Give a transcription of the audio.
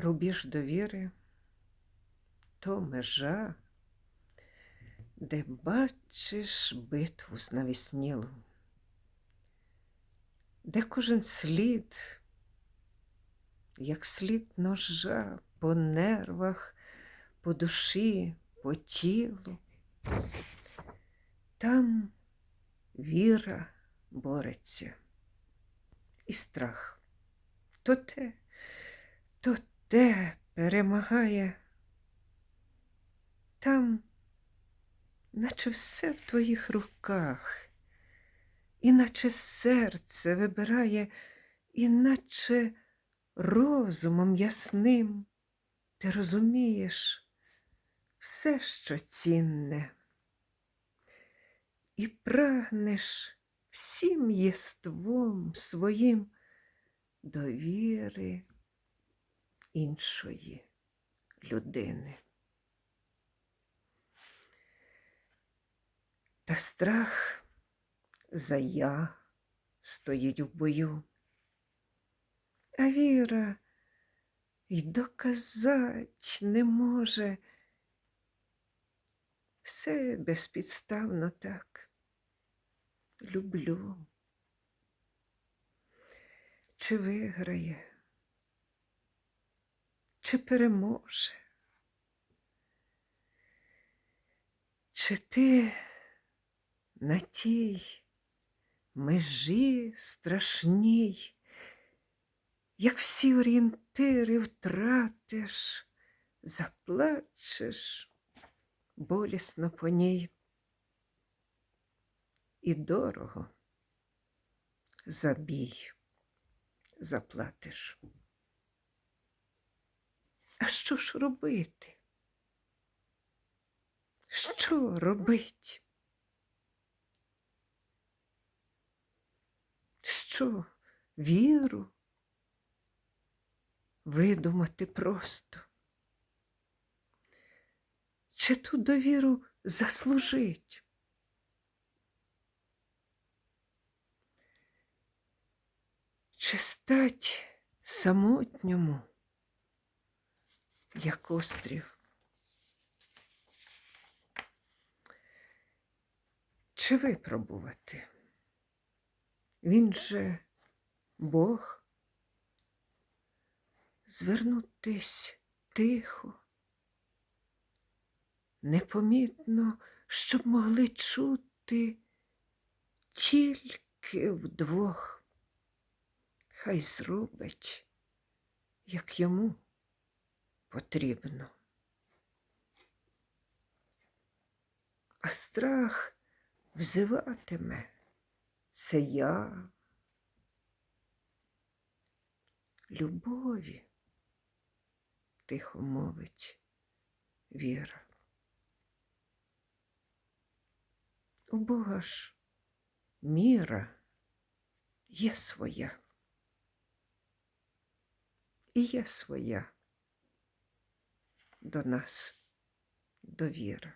Рубіж довіри то межа, де бачиш битву знавіснілу, де кожен слід, як слід ножа по нервах, по душі, по тілу. Там віра бореться і страх. То те, то те перемагає. Там, наче все в твоїх руках, іначе серце вибирає, іначе розумом ясним ти розумієш все, що цінне, і прагнеш всім єством своїм довіри іншої людини. Та страх за я стоїть в бою, а віра й доказать не може. Все безпідставно так. Люблю. Чи виграє, чи переможе? Чи ти на тій межі страшній, як всі орієнтири втратиш, заплачеш болісно по ній і дорого за бій заплатиш. А що ж робити? Що робить? Що віру видумати просто? Чи ту довіру заслужить? Чи стать самотньому, як острів? Чи випробувати? Він же Бог звернутись тихо, непомітно, щоб могли чути тільки вдвох. Хай зробить, як йому потрібно. А страх взиватиме це я. Любові, тихо мовить віра. У Бога ж міра є своя. І є своя до нас довіра.